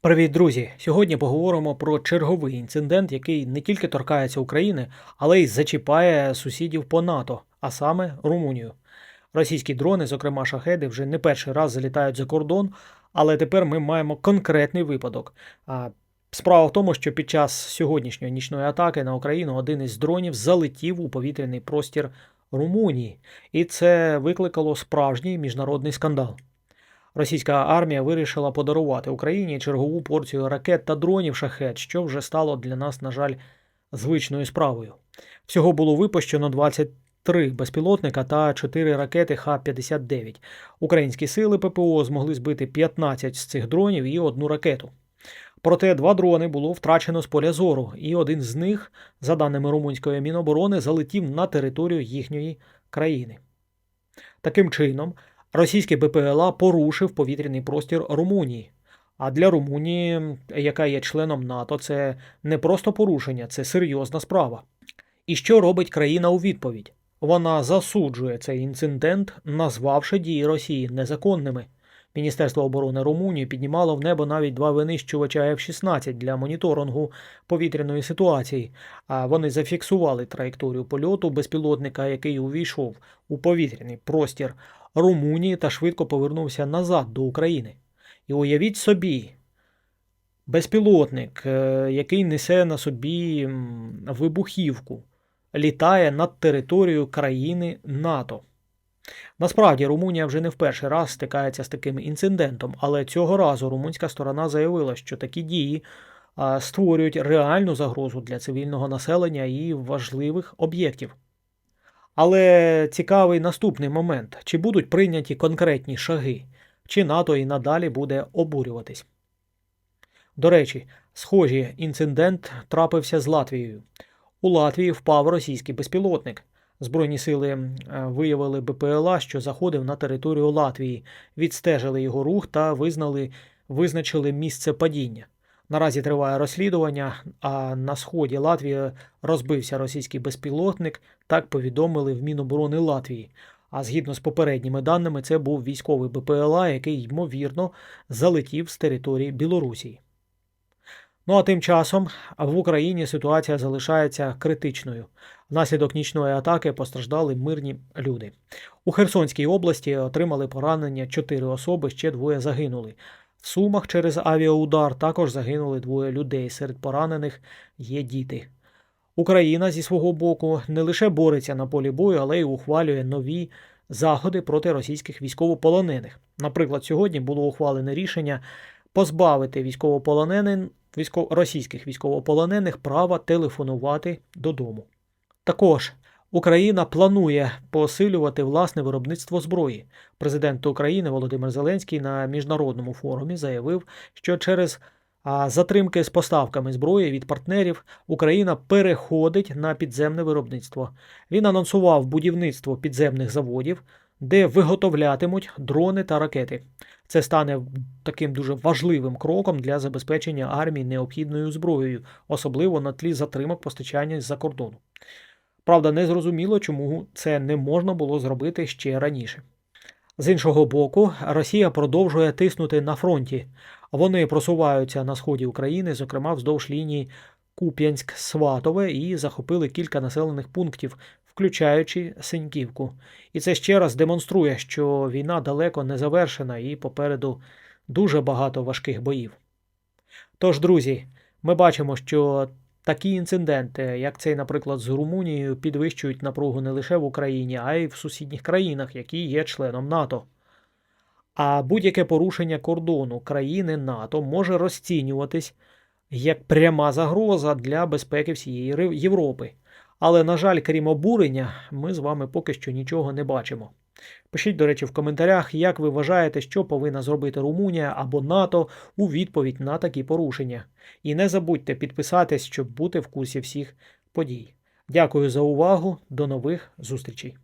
Привіт, друзі! Сьогодні поговоримо про черговий інцидент, який не тільки торкається України, але й зачіпає сусідів по НАТО, а саме Румунію. Російські дрони, зокрема шахеди, вже не перший раз залітають за кордон, але тепер ми маємо конкретний випадок. Справа в тому, що під час сьогоднішньої нічної атаки на Україну один із дронів залетів у повітряний простір Румунії, і це викликало справжній міжнародний скандал. Російська армія вирішила подарувати Україні чергову порцію ракет та дронів шахет, що вже стало для нас, на жаль, звичною справою. Всього було випущено 23 безпілотника та 4 ракети Х-59. Українські сили ППО змогли збити 15 з цих дронів і одну ракету. Проте два дрони було втрачено з поля зору, і один з них, за даними румунської міноборони, залетів на територію їхньої країни. Таким чином, російський БПЛА порушив повітряний простір Румунії. А для Румунії, яка є членом НАТО, це не просто порушення, це серйозна справа. І що робить країна у відповідь? Вона засуджує цей інцидент, назвавши дії Росії незаконними. Міністерство оборони Румунії піднімало в небо навіть два винищувача F-16 для моніторингу повітряної ситуації, а вони зафіксували траєкторію польоту безпілотника, який увійшов у повітряний простір Румунії та швидко повернувся назад до України. І уявіть собі, безпілотник, е, який несе на собі вибухівку, літає над територією країни НАТО. Насправді Румунія вже не в перший раз стикається з таким інцидентом, але цього разу румунська сторона заявила, що такі дії створюють реальну загрозу для цивільного населення і важливих об'єктів. Але цікавий наступний момент: чи будуть прийняті конкретні шаги, чи НАТО і надалі буде обурюватись. До речі, схожий інцидент трапився з Латвією. У Латвії впав російський безпілотник. Збройні сили е, виявили БПЛА, що заходив на територію Латвії, відстежили його рух та визнали, визначили місце падіння. Наразі триває розслідування, а на сході Латвії розбився російський безпілотник, так повідомили в Міноборони Латвії. А згідно з попередніми даними, це був військовий БПЛА, який, ймовірно, залетів з території Білорусі. Ну а тим часом в Україні ситуація залишається критичною. Внаслідок нічної атаки постраждали мирні люди. У Херсонській області отримали поранення чотири особи, ще двоє загинули. В Сумах через авіаудар також загинули двоє людей. Серед поранених є діти. Україна зі свого боку не лише бореться на полі бою, але й ухвалює нові заходи проти російських військовополонених. Наприклад, сьогодні було ухвалене рішення позбавити військовополонених військов... російських військовополонених права телефонувати додому. Також Україна планує посилювати власне виробництво зброї. Президент України Володимир Зеленський на міжнародному форумі заявив, що через затримки з поставками зброї від партнерів Україна переходить на підземне виробництво. Він анонсував будівництво підземних заводів, де виготовлятимуть дрони та ракети. Це стане таким дуже важливим кроком для забезпечення армії необхідною зброєю, особливо на тлі затримок постачання з-за кордону. Правда, не зрозуміло, чому це не можна було зробити ще раніше. З іншого боку, Росія продовжує тиснути на фронті. Вони просуваються на сході України, зокрема вздовж лінії Куп'янськ-Сватове, і захопили кілька населених пунктів, включаючи Синьківку. І це ще раз демонструє, що війна далеко не завершена і попереду дуже багато важких боїв. Тож, друзі, ми бачимо, що такі інциденти, як цей, наприклад, з Румунією, підвищують напругу не лише в Україні, а й в сусідніх країнах, які є членом НАТО. А будь-яке порушення кордону країни НАТО може розцінюватись як пряма загроза для безпеки всієї Європи. Але, на жаль, крім обурення, ми з вами поки що нічого не бачимо. Пишіть, до речі, в коментарях, як ви вважаєте, що повинна зробити Румунія або НАТО у відповідь на такі порушення. І не забудьте підписатись, щоб бути в курсі всіх подій. Дякую за увагу, до нових зустрічей!